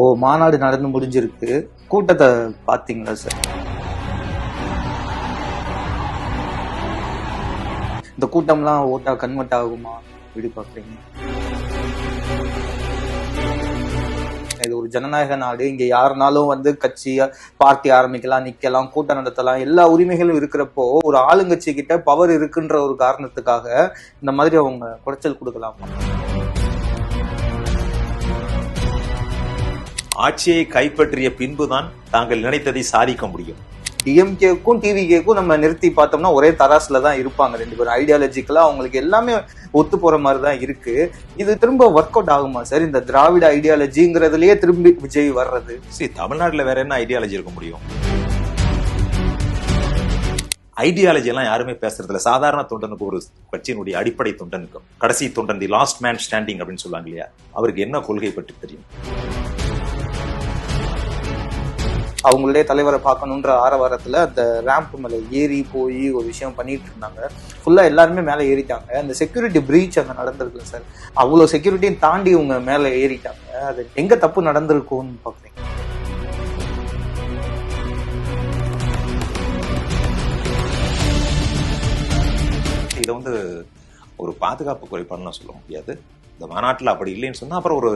ஓ மாநாடு நடந்து முடிஞ்சிருக்கு. கூட்டத்தை பாத்தீங்களா சார் இந்த கூட்டம்லாம் ஓட்டா கன்வெர்ட் ஆகுமா? எப்படி பாக்குறீங்க இது ஒரு ஜனநாயக நாடு. இங்க யாருனாலும் வந்து கட்சி பார்ட்டி ஆரம்பிக்கலாம் நிக்கலாம் கூட்டம் நடத்தலாம். எல்லா உரிமைகளும் இருக்கிறப்போ ஒரு ஆளுங்கட்சி கிட்ட பவர் இருக்குன்ற ஒரு காரணத்துக்காக இந்த மாதிரி அவங்க குடைச்சல் கொடுக்கலாமா? ஆட்சியை கைப்பற்றிய பின்புதான் தாங்கள் நினைத்ததை சாதிக்க முடியும். டிஎம்கேக்கும் டிவிகேக்கும் நம்ம நிறுத்தி பார்த்தோம்னா ஒரே தராசுல தான் இருப்பாங்க ரெண்டு பேரும். ஐடியாலஜிக்கலா அவங்களுக்கு எல்லாமே ஒத்து போற மாதிரி தான் இருக்கு. இது திரும்ப ஒர்க் அவுட் ஆகுமா சார்? இந்த திராவிட ஐடியாலஜிங்கிறதுலயே திரும்பி விஜய் வர்றது. சரி தமிழ்நாட்டுல வேற என்ன ஐடியாலஜி இருக்க முடியும்? ஐடியாலஜி எல்லாம் யாருமே பேசுறது இல்ல சாதாரண தொண்டனுக்கு ஒரு கட்சியினுடைய அடிப்படை தொண்டனுக்கு. கடைசி தொண்டன் தி லாஸ்ட் மேன் ஸ்டாண்டிங் அப்படின்னு சொல்லுவாங்க இல்லையா? அவருக்கு என்ன கொள்கை பற்றி தெரியும்? அவங்களுடைய தலைவரை பார்க்கணுன்ற ஆரவாரத்தில் அந்த ரேம்ப் மேலே ஏறி போய் ஒரு விஷயம் பண்ணிட்டு இருந்தாங்க. ஃபுல்லாக எல்லாருமே மேலே ஏறிட்டாங்க. அந்த செக்யூரிட்டி பிரீச் அங்கே நடந்திருக்குல்ல சார். அவ்வளோ செக்யூரிட்டியும் தாண்டி இவங்க மேலே ஏறிட்டாங்க. அது எங்கே தப்பு நடந்திருக்கும்னு பார்க்குறீங்க இதை வந்து ஒரு பாதுகாப்பு குறைபாடுலாம் சொல்ல முடியாது. இந்த மாநாட்டில் அப்படி இல்லைன்னு சொன்னால் அப்புறம் ஒரு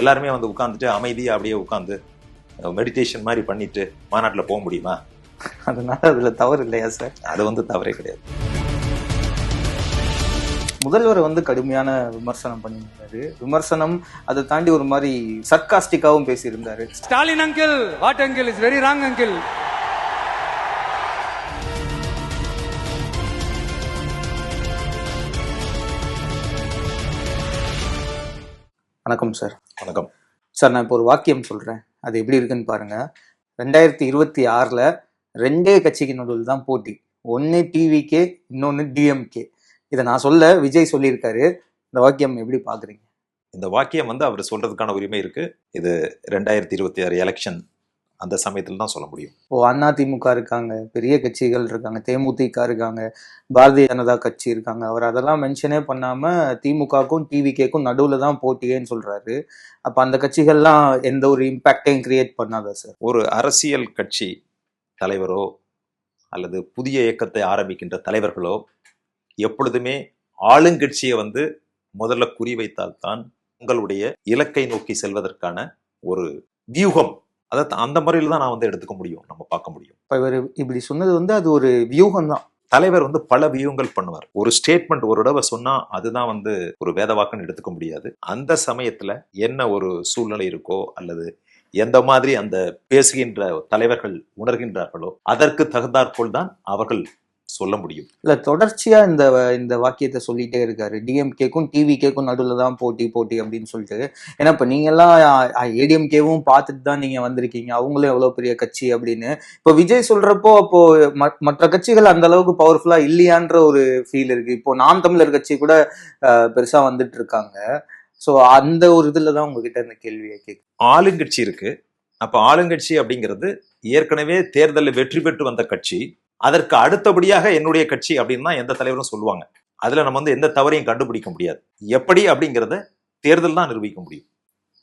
எல்லாருமே வந்து உட்காந்துட்டு அமைதியாக அப்படியே உட்காந்து மெடிடேஷன் மாதிரி பண்ணிட்டு மாநாட்டில் போக முடியுமா? அதனால அதுல தவறு இல்லையா சார் அது வந்து தவறே கிடையாது. முதல்வர் வந்து கடுமையான விமர்சனம் பண்ணியிருந்தாரு. விமர்சனம் அதை தாண்டி ஒரு மாதிரி சர்க்காஸ்டிக்காவும் பேசியிருந்தாரு. Stalin uncle, what uncle is very wrong uncle. வணக்கம் சார் வணக்கம். சார் நான் இப்போ ஒரு வாக்கியம் சொல்றேன். அது எப்படி இருக்குன்னு பாருங்க. ரெண்டாயிரத்தி இருபத்தி ஆறில் ரெண்டே கட்சிக்கு நடுவில் தான் போட்டி. ஒன்று டிவிகே இன்னொன்று டிஎம்கே இதை நான் சொல்ல விஜய் சொல்லியிருக்காரு. இந்த வாக்கியம் எப்படி பார்க்குறீங்க? இந்த வாக்கியம் வந்து அவர் சொல்றதுக்கான உரிமை இருக்கு. இது ரெண்டாயிரத்தி இருபத்தி ஆறு எலெக்ஷன் அந்த சமயத்தில் தான் சொல்ல முடியும். இப்போ அண்ணா திமுக இருக்காங்க பெரிய கட்சிகள் இருக்காங்க தேமுதிக இருக்காங்க பாரதிய ஜனதா கட்சி இருக்காங்க. அவர் அதெல்லாம் மென்ஷனே பண்ணாம திமுகக்கும் டிவிகேக்கும் நடுவுல தான் போட்டியேன்னு சொல்றாரு. அப்ப அந்த கட்சிகள்லாம் எந்த ஒரு இம்பாக்டையும் கிரியேட் பண்ணாதா சார் ஒரு அரசியல் கட்சி தலைவரோ அல்லது புதிய இயக்கத்தை ஆரம்பிக்கின்ற தலைவர்களோ எப்பொழுதுமே ஆளுங்கட்சியை வந்து முதல்ல குறிவைத்தால்தான் உங்களுடைய இலக்கை நோக்கி செல்வதற்கான ஒரு வியூகம் அதை அந்த முறையில் தான் நான் வந்து எடுத்துக்க முடியும் நம்ம பார்க்க முடியும். இப்ப இவர் இப்படி சொன்னது வந்து அது ஒரு வியூகம் தான். தலைவர் வந்து பல வியூகங்கள் பண்ணுவார். ஒரு ஸ்டேட்மெண்ட் ஒரு தடவை சொன்னா அதுதான் வந்து ஒரு வேதவாக்குன்னு எடுத்துக்க முடியாது. அந்த சமயத்துல என்ன ஒரு சூழ்நிலை இருக்கோ அல்லது எந்த மாதிரி அந்த பேசுகின்ற தலைவர்கள் உணர்கின்றார்களோ அதற்கு தகுந்தாற்போல் தான் அவர்கள் சொல்ல முடியும். இல்ல தொடர்ச்சியா இந்த இந்த வாக்கியத்தை சொல்லிட்டே இருக்காரு. டிஎம்கேக்கும் டிவிகேக்கும் நடுவுல தான் போட்டி போட்டி அப்படின்னு சொல்லிட்டு. ஏன்னா இப்ப நீங்க எல்லாம் ஏடிஎம்கேவும் பார்த்துட்டு தான் நீங்க வந்திருக்கீங்க. அவங்களும் எவ்வளவு பெரிய கட்சி அப்படின்னு. இப்போ விஜய் சொல்றப்போ அப்போ ம- மற்ற கட்சிகள் அந்த அளவுக்கு பவர்ஃபுல்லா இல்லையான்ற ஒரு ஃபீல் இருக்கு. இப்போ நாம் தமிழர் கட்சி கூட அஹ், பெருசா வந்துட்டு இருக்காங்க. சோ அந்த ஒரு இதுல தான் உங்ககிட்ட இந்த கேள்வியை கேட்கு ஆளுங்கட்சி இருக்கு. அப்ப ஆளுங்கட்சி அப்படிங்கிறது ஏற்கனவே தேர்தலில் வெற்றி பெற்று வந்த கட்சி. அதற்கு அடுத்தபடியாக என்னுடைய கட்சி அப்படின்னு தான் எந்த தலைவரும் சொல்லுவாங்க. அதுல நம்ம வந்து எந்த தவறையும் கண்டுபிடிக்க முடியாது. எப்படி அப்படிங்கிறத தேர்தல் தான் நிரூபிக்க முடியும்.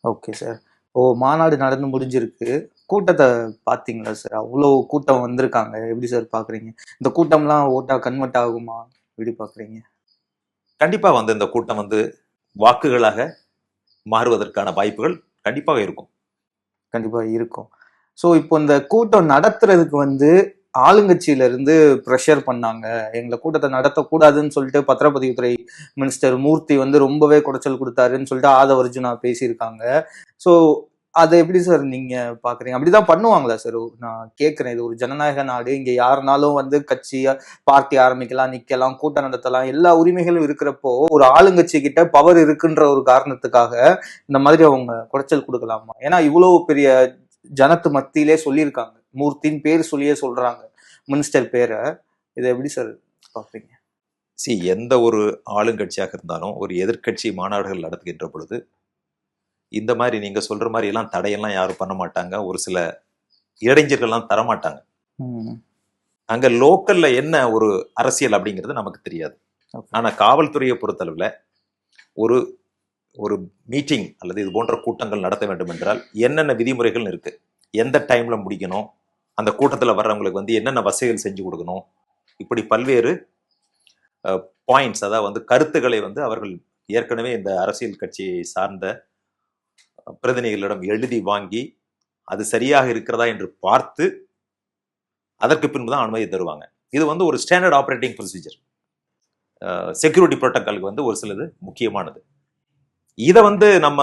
ஓகே சார் ஓ மாநாடு நடந்து முடிஞ்சிருக்கு. கூட்டத்தை பாத்தீங்களா சார் அவ்வளோ கூட்டம் வந்திருக்காங்க. எப்படி சார் பாக்குறீங்க இந்த கூட்டம்லாம் ஓட்டா கன்வெர்ட் ஆகுமா? எப்படி பாக்குறீங்க கண்டிப்பா வந்து இந்த கூட்டம் வந்து வாக்குகளாக மாறுவதற்கான வாய்ப்புகள் கண்டிப்பாக இருக்கும். கண்டிப்பா இருக்கும். ஸோ இப்போ இந்த கூட்டம் நடத்துறதுக்கு வந்து ஆளுங்கட்சியிலிருந்து ப்ரெஷர் பண்ணாங்க. எங்களை கூட்டத்தை நடத்தக்கூடாதுன்னு சொல்லிட்டு பத்திரப்பதிவுத்துறை மினிஸ்டர் மூர்த்தி வந்து ரொம்பவே குடைச்சல் கொடுத்தாருன்னு சொல்லிட்டு ஆதவ அர்ஜுனா பேசியிருக்காங்க. ஸோ அதை எப்படி சார் நீங்க பாக்குறீங்க? அப்படிதான் பண்ணுவாங்களா சார் நான் கேட்கிறேன் இது ஒரு ஜனநாயக நாடு. இங்க யாருனாலும் வந்து கட்சி பார்ட்டி ஆரம்பிக்கலாம் நிக்கலாம் கூட்டம் நடத்தலாம். எல்லா உரிமைகளும் இருக்கிறப்போ ஒரு ஆளுங்கட்சி கிட்ட பவர் இருக்குன்ற ஒரு காரணத்துக்காக இந்த மாதிரி அவங்க குடைச்சல் கொடுக்கலாமா? ஏன்னா இவ்வளவு பெரிய ஜனத்து மத்தியிலே சொல்லியிருக்காங்க. மூர்த்தின் பேர் சொல்லியே சொல்றாங்க. மினிஸ்டர் பேரை. இதை எப்படி சார் பாப்பீங்க சி எந்த ஒரு ஆளுங்கட்சியாக இருந்தாலும் ஒரு எதிர்க்கட்சி மாநாடுகள் நடத்துகின்ற பொழுது இந்த மாதிரி நீங்க சொல்ற மாதிரி எல்லாம் தடையெல்லாம் யாரும் பண்ண மாட்டாங்க. ஒரு சில இடைஞ்சர்கள்லாம் தர மாட்டாங்க ம், அங்க லோக்கல்ல என்ன ஒரு அரசியல் அப்படிங்கிறது நமக்கு தெரியாது. Okay. ஆனா காவல்துறையை பொறுத்தளவுல ஒரு ஒரு மீட்டிங் அல்லது இது போன்ற கூட்டங்கள் நடத்த வேண்டும் என்றால் என்னென்ன விதிமுறைகள் இருக்கு? எந்த டைம்ல முடிக்கணும்? அந்த கூட்டத்தில் வர்றவங்களுக்கு வந்து என்னென்ன வசதிகள் செஞ்சு கொடுக்கணும்? இப்படி பல்வேறு பாயிண்ட்ஸ் அதாவது வந்து கருத்துக்களை வந்து அவர்கள் ஏற்கனவே இந்த அரசியல் கட்சியை சார்ந்த பிரதிநிதிகளிடம் எழுதி வாங்கி அது சரியாக இருக்கிறதா என்று பார்த்து அதற்கு பின்பு தான் அனுமதி தருவாங்க. இது வந்து ஒரு ஸ்டாண்டர்ட் ஆப்ரேட்டிங் ப்ரொசீஜர் செக்யூரிட்டி ப்ரோட்டோக்காலுக்கு வந்து ஒரு சிலது முக்கியமானது. இதை வந்து நம்ம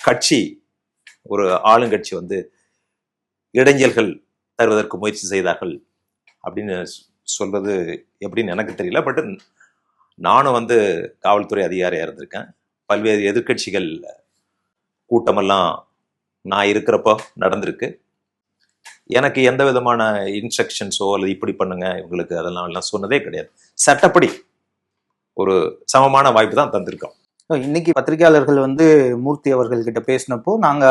கட்சி ஒரு ஆளுங்கட்சி வந்து இடைஞ்சல்கள் தருவதற்கு முயற்சி செய்தார்கள். அப்படின்னு சொ- சொல்றது எப்படின்னு எனக்கு தெரியல. பட் நானும் வந்து காவல்துறை அதிகாரியாக இருந்திருக்கேன். பல்வேறு எதிர்க்கட்சிகள் கூட்டமெல்லாம் நான் இருக்கிறப்போ நடந்திருக்கு. எனக்கு எந்த விதமான இன்ஸ்ட்ரக்ஷன்ஸோ அல்லது இப்படி பண்ணுங்க இவங்களுக்கு அதெல்லாம் எல்லாம் சொன்னதே கிடையாது. சட்டப்படி ஒரு சமமான வாய்ப்பு தான் தந்திருக்கோம். இன்னைக்கு பத்திரிகையாளர்கள் வந்து மூர்த்தி அவர்கள் கிட்ட பேசினப்போ நாங்க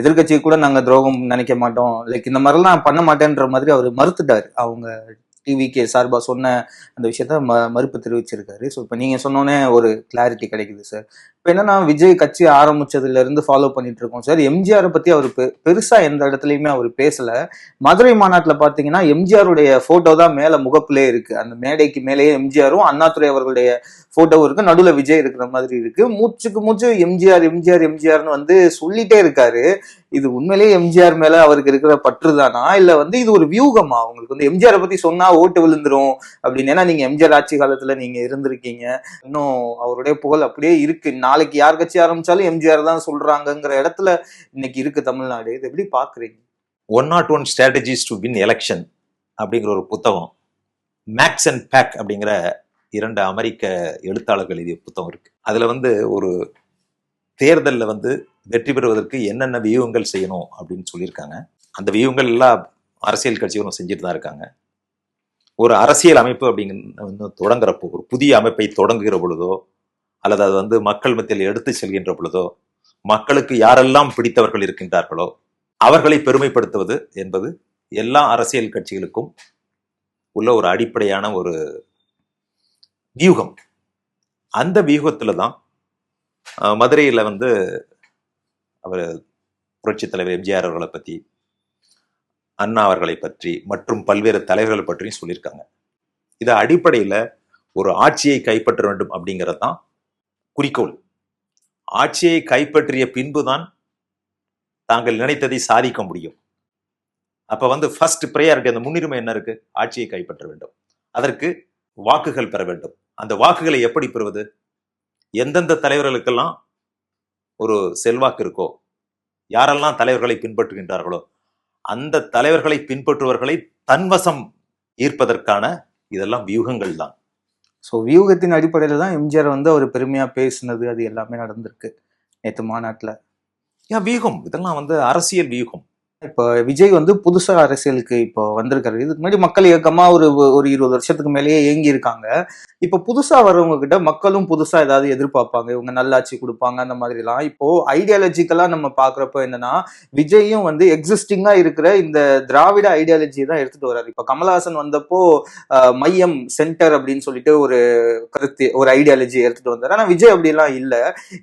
எதிர்க்கட்சி கூட நாங்க துரோகம் நினைக்க மாட்டோம். லைக் இந்த மாதிரிலாம் பண்ண மாட்டேன்ற மாதிரி அவர் மறுத்துட்டாரு. அவங்க டிவிக்கு சார்பா சொன்ன அந்த விஷயத்த ம மறுப்பு தெரிவிச்சிருக்காரு. ஸோ இப்போ நீங்க சொன்னோன்னே ஒரு கிளாரிட்டி கிடைக்குது சார் இப்போ என்னன்னா விஜய் கட்சி ஆரம்பிச்சதுல இருந்து ஃபாலோ பண்ணிட்டு இருக்கோம் சார். எம்ஜிஆரை பத்தி அவர் பெ- பெருசா எந்த இடத்துலயுமே அவர் பேசல. மதுரை மாநாட்டில் பாத்தீங்கன்னா எம்ஜிஆருடைய போட்டோ தான் மேல முகப்புலே இருக்கு. அந்த மேடைக்கு மேலேயே எம்ஜிஆரும் அண்ணாதுரை அவர்களுடைய போட்டோவும் இருக்கு. நடுவில் விஜய் இருக்கிற மாதிரி இருக்கு. மூச்சுக்கு மூச்சு எம்ஜிஆர் எம்ஜிஆர் எம்ஜிஆர்னு வந்து சொல்லிட்டே இருக்காரு. இது உண்மையிலேயே எம்ஜிஆர் மேல அவருக்கு இருக்கிற பற்று தானா? இல்ல வந்து இது ஒரு வியூகமா? உங்களுக்கு வந்து எம்ஜிஆரை பத்தி சொன்னா ஓட்டு விழுந்துரும் அப்படின்னு. ஏன்னா நீங்க எம்ஜிஆர் ஆட்சி காலத்துல நீங்க இருந்திருக்கீங்க. இன்னும் அவருடைய புகழ் அப்படியே இருக்கு. நாளைக்கு யார் கட்சி ஆரம்பிச்சாலும் எம்ஜிஆர் தான் சொல்றாங்கிற இடத்துல இன்னைக்கு இருக்கு தமிழ்நாடு. இது எப்படி பாக்குறீங்க? One not one strategies to win election அப்படிங்கிற ஒரு புத்தகம். மேக்ஸ் அண்ட் பேக் அப்படிங்கிற இரண்டு அமெரிக்க எழுத்தாளர்கள் எழுதிய புத்தகம் இருக்கு. அதுல வந்து ஒரு தேர்தலில் வந்து வெற்றி பெறுவதற்கு என்னென்ன வியூகங்கள் செய்யணும் அப்படின்னு சொல்லியிருக்காங்க. அந்த வியூகங்கள் எல்லா அரசியல் கட்சிகளும் செஞ்சுட்டு தான் இருக்காங்க. ஒரு அரசியல் அமைப்பு அப்படிங்கிற வந்து தொடங்குறப்போ ஒரு புதிய அமைப்பை தொடங்குகிற பொழுதோ அல்லது அது வந்து மக்கள் மத்தியில் எடுத்து செல்கின்ற பொழுதோ மக்களுக்கு யாரெல்லாம் பிடித்தவர்கள் இருக்கின்றார்களோ அவர்களை பெருமைப்படுத்துவது என்பது எல்லா அரசியல் கட்சிகளுக்கும் உள்ள ஒரு அடிப்படையான ஒரு வியூகம். அந்த வியூகத்தில் தான் மதுரையில் வந்து அவர் புரட்சித் தலைவர் எம்ஜிஆர் அவர்களை பற்றி அண்ணா அவர்களை பற்றி மற்றும் பல்வேறு தலைவர்களை பற்றியும் சொல்லியிருக்காங்க. இது அடிப்படையில் ஒரு ஆட்சியை கைப்பற்ற வேண்டும் அப்படிங்கிறது தான் குறிக்கோள். ஆட்சியை கைப்பற்றிய பின்புதான் தாங்கள் நினைத்ததை சாதிக்க முடியும். அப்ப வந்து ஃபர்ஸ்ட் ப்ரையாரிட்டி அந்த முன்னுரிமை என்ன இருக்கு? ஆட்சியை கைப்பற்ற வேண்டும். அதற்கு வாக்குகள் பெற வேண்டும். அந்த வாக்குகளை எப்படி பெறுவது? எந்தெந்த தலைவர்களுக்கெல்லாம் ஒரு செல்வாக்கு இருக்கோ யாரெல்லாம் தலைவர்களை பின்பற்றுகின்றார்களோ அந்த தலைவர்களை பின்பற்றுவர்களை தன்வசம் ஈர்ப்பதற்கான இதெல்லாம் வியூகங்கள் தான் ஸோ வியூகத்தின் அடிப்படையில் தான் எம்ஜிஆர் வந்து அவர் பெருமையாக பேசினது அது எல்லாமே நடந்திருக்கு நேற்று மாநாட்டில். ஏன் வியூகம்? இதெல்லாம் வந்து அரசியல் வியூகம். இப்போ விஜய் வந்து புதுசா அரசியலுக்கு இப்போ வந்திருக்காரு. இதுக்கு முன்னாடி மக்கள் இயக்கமா ஒரு ஒரு இருபது வருஷத்துக்கு மேலேயே இயங்கி இருக்காங்க. இப்போ புதுசா வர்றவங்க கிட்ட மக்களும் புதுசா ஏதாவது எதிர்பார்ப்பாங்க. இவங்க நல்லாட்சி கொடுப்பாங்க அந்த மாதிரிலாம். இப்போ ஐடியாலஜிக்கலா நம்ம பார்க்குறப்ப என்னன்னா விஜயும் வந்து எக்ஸிஸ்டிங்கா இருக்கிற இந்த திராவிட ஐடியாலஜி தான் எடுத்துட்டு வர்றாரு. இப்போ கமலஹாசன் வந்தப்போ மையம் சென்டர் அப்படின்னு சொல்லிட்டு ஒரு கருத்து ஒரு ஐடியாலஜி எடுத்துட்டு வந்தாரு. ஆனா விஜய் அப்படிலாம் இல்லை.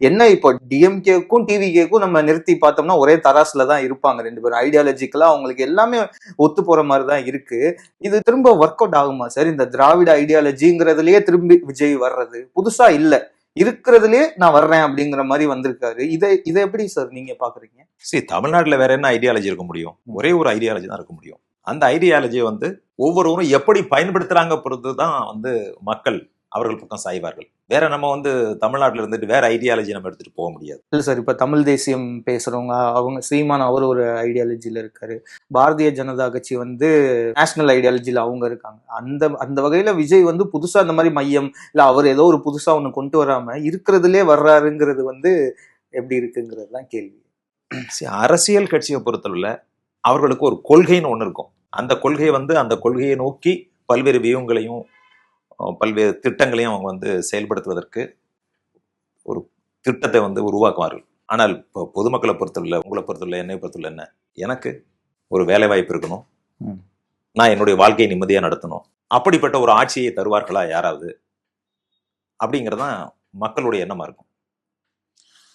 என்ன இப்போ டிஎம்கேக்கும் டிவிகேக்கும் நம்ம நிறுத்தி பார்த்தோம்னா ஒரே தராசுல தான் இருப்பாங்க ரெண்டு பேரும். ஐடியாலஜிக்கலா அவங்களுக்கு எல்லாமே ஒத்து போற மாதிரி தான் இருக்கு. இது திரும்ப ஒர்க் அவுட் ஆகுமா சார் இந்த திராவிட ஐடியாலஜிங்கிறதுலயே திரும்பி விஜய் வர்றது புதுசா இல்ல. இருக்கிறதுலயே நான் வர்றேன் அப்படிங்கிற மாதிரி வந்திருக்காரு. இதை இதை எப்படி சார் நீங்க பாக்குறீங்க? சரி தமிழ்நாட்டுல வேற என்ன ஐடியாலஜி இருக்க முடியும்? ஒரே ஒரு ஐடியாலஜி தான் இருக்க முடியும். அந்த ஐடியாலஜியை வந்து ஒவ்வொருவரும் எப்படி பயன்படுத்துறாங்க பொறுத்து தான் வந்து மக்கள் அவர்கள் பக்கம் சாய்வார்கள். வேற நம்ம வந்து தமிழ்நாட்டுல இருந்துட்டு வேற ஐடியாலஜி நம்ம எடுத்துட்டு போக முடியாது. இல்ல சார் இப்ப தமிழ் தேசியம் பேசுறவங்க அவங்க சீமான் அவர் ஒரு ஐடியாலஜில இருக்காரு. பாரதிய ஜனதா கட்சி வந்து நேஷனல் ஐடியாலஜில அவங்க இருக்காங்க. அந்த அந்த வகையில விஜய் வந்து புதுசா அந்த மாதிரி மையம் இல்ல அவர் ஏதோ ஒரு புதுசா ஒண்ணு கொண்டு வராம இருக்கிறதுலே வர்றாருங்கிறது வந்து எப்படி இருக்குங்கிறது தான் கேள்வி. சரி, அரசியல் கட்சியை பொறுத்தளவுல அவர்களுக்கு ஒரு கொள்கைன்னு ஒன்று இருக்கும். அந்த கொள்கை வந்து அந்த கொள்கையை நோக்கி பல்வேறு வியூகங்களையும் அஹ், பல்வேறு திட்டங்களையும் அவங்க வந்து செயல்படுத்துவதற்கு ஒரு திட்டத்தை வந்து உருவாக்குவார்கள். ஆனால் இப்போ பொதுமக்களை பொறுத்தவரை உங்களை பொறுத்தவரை என்னை பொறுத்தவரை என்ன? எனக்கு ஒரு வேலை வாய்ப்பு இருக்கணும். நான் என்னுடைய வாழ்க்கையை நிம்மதியாக நடத்தணும். அப்படிப்பட்ட ஒரு ஆட்சியை தருவார்களா யாராவது? அப்படிங்கிறதான் மக்களுடைய எண்ணமா இருக்கும்.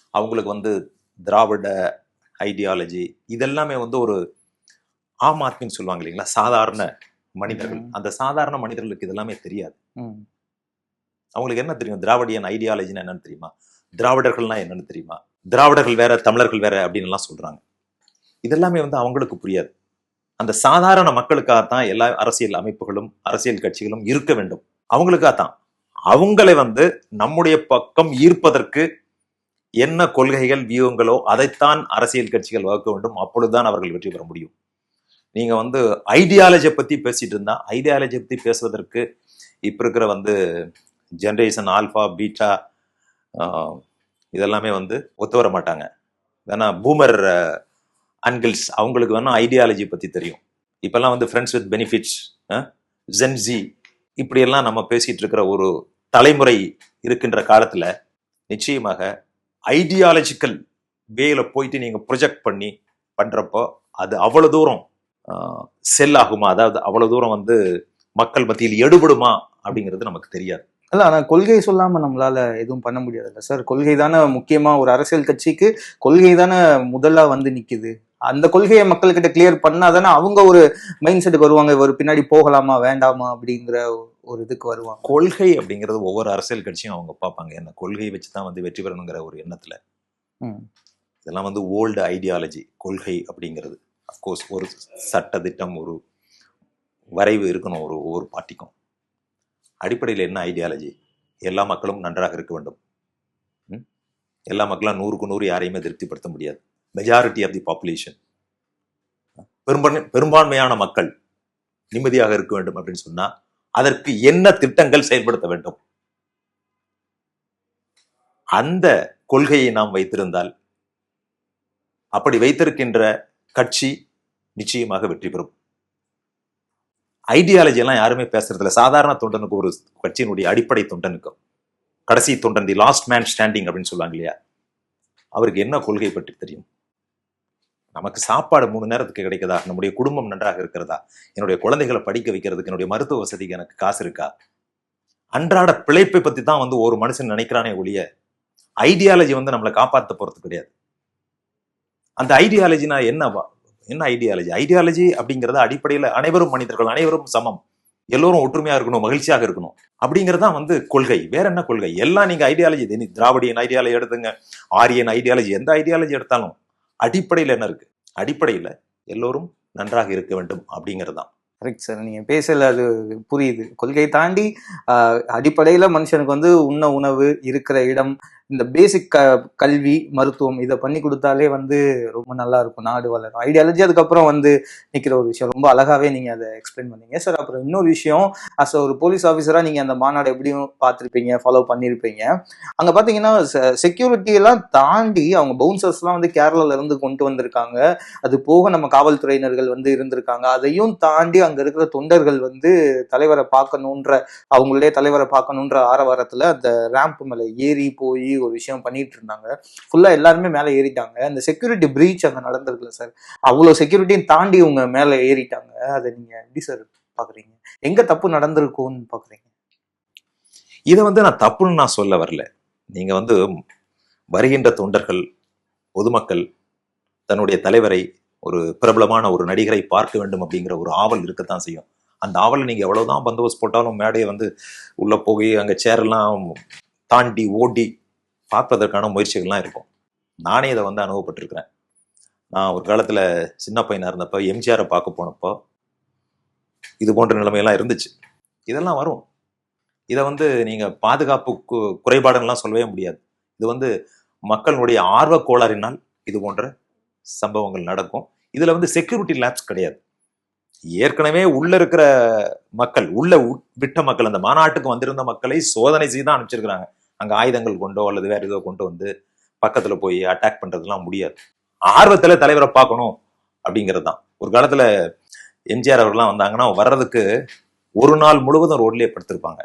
அவங்களுக்கு வந்து திராவிட ஐடியாலஜி இதெல்லாமே வந்து ஒரு ஆம் ஆத்மின்னு சொல்லுவாங்க இல்லைங்களா? சாதாரண மனிதர்கள். அந்த சாதாரண மனிதர்களுக்கு இதெல்லாமே தெரியாது. அவங்களுக்கு என்ன தெரியும்? திராவிடியன் ஐடியாலஜின்னு என்னன்னு தெரியுமா? திராவிடர்கள்னா என்னன்னு தெரியுமா? திராவிடர்கள் வேற தமிழர்கள் வேற அப்படின்னு எல்லாம் சொல்றாங்க. இதெல்லாமே வந்து அவங்களுக்கு புரியாது. அந்த சாதாரண மக்களுக்காகத்தான் எல்லா அரசியல் அமைப்புகளும் அரசியல் கட்சிகளும் இருக்க வேண்டும். அவங்களுக்காகத்தான். அவங்களை வந்து நம்முடைய பக்கம் ஈர்ப்பதற்கு என்ன கொள்கைகள் வியூகங்களோ அதைத்தான் அரசியல் கட்சிகள் வகுக்க வேண்டும். அப்பொழுதுதான் அவர்கள் வெற்றி பெற முடியும். நீங்க வந்து ஐடியாலஜியை பத்தி பேசிட்டு இருந்தா ஐடியாலஜியை பத்தி பேசுவதற்கு இப்ப இருக்கிற வந்து ஜென்ரேஷன் ஆல்பா பீட்டா இதெல்லாமே வந்து ஒத்து வர மாட்டாங்க. வேணா பூமர் அன்கிள்ஸ் அவங்களுக்கு வேணா ஐடியாலஜி பத்தி தெரியும். இப்பெல்லாம் வந்து ஃப்ரெண்ட்ஸ் வித் பெனிஃபிட்ஸ் ஜென்ஜி இப்படியெல்லாம் நம்ம பேசிட்டு இருக்கிற ஒரு தலைமுறை இருக்கின்ற காலத்துல நிச்சயமாக ஐடியாலஜிக்கல் வேல போயிட்டு நீங்க ப்ரொஜெக்ட் பண்ணி பண்றப்போ அது அவ்வளவு தூரம் செல் ஆகுமா அதாவது அவ்வளவு தூரம் வந்து மக்கள் மத்தியில் எடுபடுமா அப்படிங்கிறது நமக்கு தெரியாது. இல்ல ஆனா கொள்கை சொல்லாம நம்மளால எதுவும் பண்ண முடியாதுல்ல சார். கொள்கை தானே முக்கியமா ஒரு அரசியல் கட்சிக்கு கொள்கை தானே முதல்ல வந்து நிக்குது. அந்த கொள்கையை மக்கள்கிட்ட கிளியர் பண்ணாதானே அவங்க ஒரு மைண்ட் செட்டுக்கு வருவாங்க. இவர் பின்னாடி போகலாமா வேண்டாமா அப்படிங்கிற ஒரு இதுக்கு வருவாங்க. கொள்கை அப்படிங்கிறது ஒவ்வொரு அரசியல் கட்சியும் அவங்க பார்ப்பாங்க. என்ன கொள்கையை வச்சு தான் வந்து வெற்றி பெறணுங்கிற ஒரு எண்ணத்துல. இதெல்லாம் வந்து ஓல்டு ஐடியாலஜி கொள்கை அப்படிங்கிறது. அஃப்கோர்ஸ் ஒரு சட்ட திட்டம் ஒரு வரைவு இருக்கணும் ஒரு ஒவ்வொரு பார்ட்டிக்கும். அடிப்படையில் என்ன ஐடியாலஜி எல்லா மக்களும் நன்றாக இருக்க வேண்டும். எல்லா மக்களும் நூறுக்கு நூறு யாரையுமே திருப்திப்படுத்த முடியாது. மெஜாரிட்டி ஆஃப் தி பாப்புலேஷன் பெரும்பான்மை பெரும்பான்மையான மக்கள் நிம்மதியாக இருக்க வேண்டும் அப்படின்னு சொன்னா அதற்கு என்ன திட்டங்கள் செயல்படுத்த வேண்டும்? அந்த கொள்கையை நாம் வைத்திருந்தால் அப்படி வைத்திருக்கின்ற கட்சி நிச்சயமாக வெற்றி பெறும். ஐடியாலஜி எல்லாம் யாருமே பேசுறதில்ல. சாதாரண தொண்டனுக்கு ஒரு கட்சியினுடைய அடிப்படை தொண்டனுக்கும் கடைசி தொண்டன் தி லாஸ்ட் மேன் ஸ்டாண்டிங் அப்படின்னு சொல்லுவாங்க இல்லையா? அவருக்கு என்ன கொள்கை பற்றி தெரியும்? நமக்கு சாப்பாடு மூணு நேரத்துக்கு கிடைக்குதா? நம்முடைய குடும்பம் நன்றாக இருக்கிறதா? என்னுடைய குழந்தைகளை படிக்க வைக்கிறதுக்கு என்னுடைய மருத்துவ வசதிக்கு எனக்கு காசு இருக்கா? அன்றாட பிழைப்பை பத்தி தான் வந்து ஒரு மனுஷன் நினைக்கிறானே ஒழிய ஐடியாலஜி வந்து நம்மளை காப்பாற்ற போறது கிடையாது. அந்த ஐடியாலஜினா என்னவா? என்ன ஐடியாலஜி ஐடியாலஜி அப்படிங்கிறத அடிப்படையில் அனைவரும் மனிதர்கள் அனைவரும் சமம். எல்லோரும் ஒற்றுமையாக இருக்கணும் மகிழ்ச்சியாக இருக்கணும். அப்படிங்கிறது தான் வந்து கொள்கை. வேற என்ன கொள்கை? எல்லாம் நீங்க ஐடியாலஜி திராவிடியன் ஐடியாலஜி எடுத்துங்க ஆரியன் ஐடியாலஜி எந்த ஐடியாலஜி எடுத்தாலும் அடிப்படையில் என்ன இருக்கு? அடிப்படையில் எல்லோரும் நன்றாக இருக்க வேண்டும் அப்படிங்கிறது தான் கரெக்ட் சார் நீங்கள் பேசல அது புரியுது. கொள்கை தாண்டி அடிப்படையில் மனுஷனுக்கு வந்து உண்ண உணவு இருக்கிற இடம் இந்த பேசிக் க கல்வி மருத்துவம் இதை பண்ணி கொடுத்தாலே வந்து ரொம்ப நல்லா இருக்கும் நாடு வளரும். ஐடியாலஜி அதுக்கப்புறம் வந்து நிற்கிற ஒரு விஷயம். ரொம்ப அழகாகவே நீங்கள் அதை எக்ஸ்பிளைன் பண்ணீங்க. சார் அப்புறம் இன்னொரு விஷயம். அஸ் ஒரு போலீஸ் ஆஃபீஸராக நீங்கள் அந்த மாநாடு எப்படியும் பார்த்துருப்பீங்க ஃபாலோ பண்ணியிருப்பீங்க அங்கே பார்த்தீங்கன்னா செக்யூரிட்டியெல்லாம் தாண்டி அவங்க பவுன்சர்ஸ்லாம் வந்து கேரளாவிலேருந்து கொண்டு வந்திருக்காங்க. அது போக நம்ம காவல்துறையினர்கள் வந்து இருந்திருக்காங்க. அதையும் தாண்டி அங்கே இருக்கிற தொண்டர்கள் வந்து தலைவரை பார்க்கணுன்ற அவங்களே தலைவரை பார்க்கணுன்ற ஆரவாரத்தில் அந்த ரேம்ப் மேலே ஏறி போய் ஒரு விஷயம் பண்ணிட்டு இருந்தாங்க ஃபுல்லா எல்லாருமே மேல ஏறிட்டாங்க. அந்த செக்யூரிட்டி பிரீச் அங்க நடந்திருக்குல்ல சார் அவ்வளவு செக்யூரிட்டியும் தாண்டி இவங்க மேல ஏறிட்டாங்க. அதை நீங்க எப்படி சார் பாக்குறீங்க? எங்க தப்பு நடந்திருக்கும்னு பாக்குறீங்க? இதை வந்து நான் தப்புன்னு நான் சொல்ல வரல. நீங்க வந்து வருகின்ற தொண்டர்கள் பொதுமக்கள் தன்னுடைய தலைவரை ஒரு பிரபலமான ஒரு நடிகரை பார்க்க வேண்டும் அப்படிங்கிற ஒரு ஆவல் இருக்கத்தான் செய்யும். அந்த ஆவலை நீங்க எவ்வளவுதான் பந்தோபஸ்து போட்டாலும் மேடையை வந்து உள்ள போய் அங்க சேரெல்லாம் தாண்டி ஓடி பார்ப்பதற்கான முயற்சிகள்லாம் இருக்கும். நானே இதை வந்து அனுபவப்பட்டிருக்கிறேன். நான் ஒரு காலத்தில் சின்ன பையனாக இருந்தப்போ எம்ஜிஆரை பார்க்க போனப்போ இது போன்ற நிலைமையெல்லாம் இருந்துச்சு. இதெல்லாம் வரும். இதை வந்து நீங்கள் பாதுகாப்பு கு- குறைபாடுன்னெலாம் சொல்லவே முடியாது. இது வந்து மக்களுடைய ஆர்வ கோளாறினால் இது போன்ற சம்பவங்கள் நடக்கும். இதில் வந்து செக்யூரிட்டி லேப்ஸ் கிடையாது. ஏற்கனவே உள்ள இருக்கிற மக்கள் உள்ள உட்- விட்ட மக்கள் அந்த மாநாட்டுக்கு வந்திருந்த மக்களை சோதனை செய்து தான் அனுப்பிச்சிருக்கிறாங்க. அங்க ஆயுதங்கள் கொண்டோ அல்லது வேற ஏதோ கொண்டு வந்து பக்கத்துல போய் அட்டாக் பண்றதுலாம் முடியாது. ஆர்வத்துல தலைவரை பார்க்கணும் அப்படிங்கிறது தான் ஒரு காலத்துல எம்ஜிஆர் அவர்கள்லாம் வந்தாங்கன்னா வர்றதுக்கு ஒரு நாள் முழுவதும் ரோட்லயே படுத்திருப்பாங்க.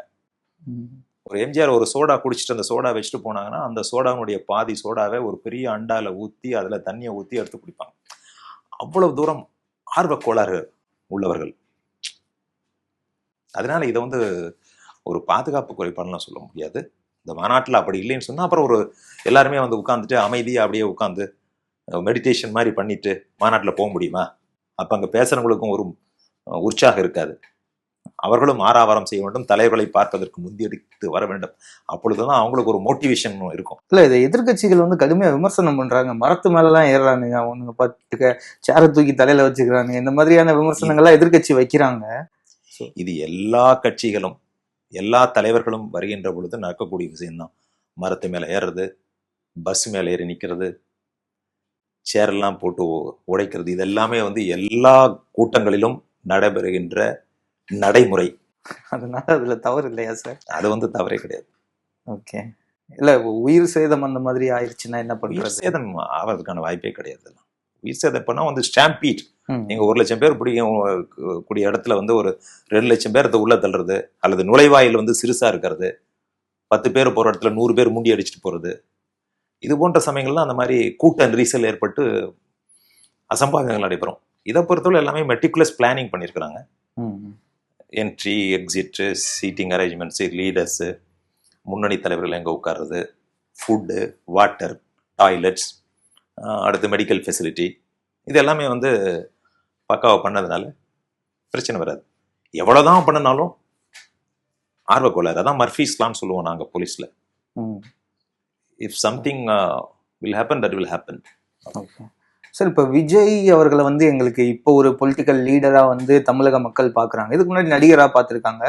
ஒரு எம்ஜிஆர் ஒரு சோடா குடிச்சிட்டு அந்த சோடா வச்சுட்டு போனாங்கன்னா அந்த சோடாவுடைய பாதி சோடாவை ஒரு பெரிய அண்டால ஊத்தி அதுல தண்ணியை ஊத்தி எடுத்து குடிப்பாங்க. அவ்வளவு தூரம் ஆர்வ கோளாறு உள்ளவர்கள். அதனால இதை வந்து ஒரு பாதுகாப்பு குறைபாடுலாம் சொல்ல முடியாது. இந்த மாநாட்டில் அப்படி இல்லைன்னு சொன்னா அப்புறம் ஒரு எல்லாருமே வந்து உட்காந்துட்டு அமைதியா அப்படியே உட்காந்து மெடிடேஷன் மாதிரி பண்ணிட்டு மாநாட்டில் போக முடியுமா? அப்ப அங்க பேசுறவங்களுக்கும் ஒரு உற்சாகம் இருக்காது. அவர்களும் ஆறாவாரம் செய்ய வேண்டும் தலைவர்களை பார்ப்பதற்கு முந்தியடித்து வர வேண்டும். அப்பொழுதுதான் அவங்களுக்கு ஒரு மோட்டிவேஷன் இருக்கும். இல்ல இதை எதிர்க்கட்சிகள் வந்து கடுமையா விமர்சனம் பண்றாங்க. மரத்து மேல எல்லாம் ஏறுறானுங்க அவனுங்க பாத்துக்க சேரை தூக்கி தலையில வச்சுக்கிறானுங்க. இந்த மாதிரியான விமர்சனங்கள்லாம் எதிர்க்கட்சி வைக்கிறாங்க. இது எல்லா கட்சிகளும் எல்லா தலைவர்களும் வருகின்ற பொழுது நடக்கக்கூடிய விஷயம்தான். மரத்து மேலே ஏறுறது பஸ் மேலே ஏறி நிற்கிறது சேரெல்லாம் போட்டு உடைக்கிறது இது எல்லாமே வந்து எல்லா கூட்டங்களிலும் நடைபெறுகின்ற நடைமுறை. அதனால அதுல தவறு இல்லையா சார் அது வந்து தவறே கிடையாது. ஓகே இல்ல உயிர் சேதம் அந்த மாதிரி ஆயிருச்சுன்னா என்ன பண்றது? சேதம் ஆவறதுக்கான வாய்ப்பே கிடையாது. சேதம் பண்ணா வந்து ஸ்டாம்பீட். நீங்க ஒரு லட்சம் பேர் பிடிக்கும் கூடிய இடத்துல வந்து ஒரு ரெண்டு லட்சம் பேரத்தை உள்ள தள்ளுறது அல்லது நுழைவாயில் வந்து சிறுசா இருக்கிறது. பத்து பேர் போற இடத்துல நூறு பேர் முண்டி அடிச்சுட்டு போறது. இது போன்ற சமயங்கள்ல அந்த மாதிரி கூட்ட நெரிசல் ஏற்பட்டு அசம்பாவிதங்கள் நடைபெறும். இதை பொறுத்தவரை எல்லாமே மெட்டிகுலஸ் பிளானிங் பண்ணியிருக்கிறாங்க. Entry exit seating arrangements leaders முன்னணி தலைவர்கள் எங்கே உட்கார்றது ஃபுட்டு வாட்டர் டாய்லெட்ஸ் அடுத்து மெடிக்கல் ஃபெசிலிட்டி இது எல்லாமே வந்து பக்காவாக பண்ணதுனால பிரச்சனை வராது. எவ்வளோதான் பண்ணினாலும் ஆர்வக்கோளாறு. அதான் மர்ஃபீஸ்லான்னு சொல்லுவோம் நாங்கள் போலீஸில். If something will happen that will happen sir இப்போ விஜய் அவர்களை வந்து எங்களுக்கு இப்போ ஒரு பொலிட்டிக்கல் லீடராக வந்து தமிழக மக்கள் பார்க்குறாங்க இதுக்கு முன்னாடி நடிகராக பார்த்துருக்காங்க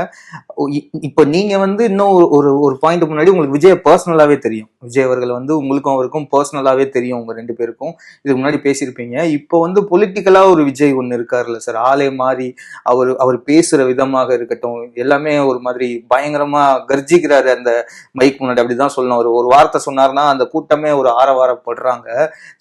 இப்போ நீங்கள் வந்து இன்னும் ஒரு- ஒரு ஒரு பாயிண்ட் முன்னாடி உங்களுக்கு விஜய் பர்சனலாகவே தெரியும். விஜய் அவர்கள் வந்து உங்களுக்கும் அவருக்கும் பர்சனலாகவே தெரியும் உங்கள் ரெண்டு பேருக்கும். இதுக்கு முன்னாடி பேசியிருப்பீங்க. இப்போ வந்து பொலிட்டிக்கலாக ஒரு விஜய் ஒன்று இருக்காருல்ல சார். ஆளே மாறி அவர் அவர் பேசுகிற விதமாக இருக்கட்டும் எல்லாமே ஒரு மாதிரி பயங்கரமாக கர்ஜிக்கிறாரு அந்த மைக் முன்னாடி. அப்படி தான் சொல்லணும். ஒரு ஒரு வார்த்தை சொன்னார்னா அந்த கூட்டமே ஒரு ஆரவாரப்படுறாங்க.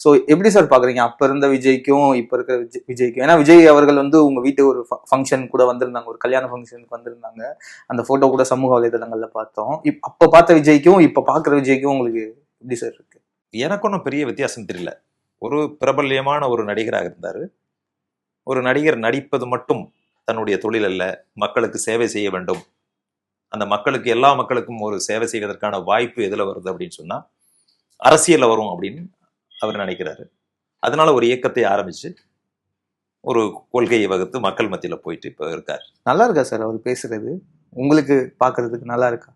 ஸோ எப்படி சார் பார்க்குறீங்க அப்ப இருந்த விஜய்க்கும் இப்ப இருக்கிற விஜய் விஜய்க்கும். ஏன்னா விஜய் அவர்கள் வந்து உங்க வீட்டு ஒரு ஃபங்க்ஷன் கூட வந்திருந்தாங்க ஒரு கல்யாண ஃபங்க்ஷனுக்கு வந்திருந்தாங்க. அந்த போட்டோ கூட சமூக வலைதளங்கள்ல பார்த்தோம். இப் அப்ப பார்த்த விஜய்க்கும் இப்ப பாக்குற விஜய்க்கும் உங்களுக்கு எப்படி சார் இருக்கு? எனக்கு ஒன்றும் பெரிய வித்தியாசம் தெரியல. ஒரு பிரபல்யமான ஒரு நடிகராக இருந்தார். ஒரு நடிகர் நடிப்பது மட்டும் தன்னுடைய தொழில் அல்ல மக்களுக்கு சேவை செய்ய வேண்டும். அந்த மக்களுக்கு எல்லா மக்களுக்கும் ஒரு சேவை செய்வதற்கான வாய்ப்பு எதில் வருது அப்படின்னு சொன்னால் அரசியலில் வரும் அப்படின்னு அவர் நினைக்கிறாரு. அதனால ஒரு இயக்கத்தை ஆரம்பிச்சு ஒரு கொள்கையை வகுத்து மக்கள் மத்தியில போயிட்டு இப்போ இருக்கார். நல்லா இருக்கா சார் அவர் பேசுறது? உங்களுக்கு பாக்குறதுக்கு நல்லா இருக்கா?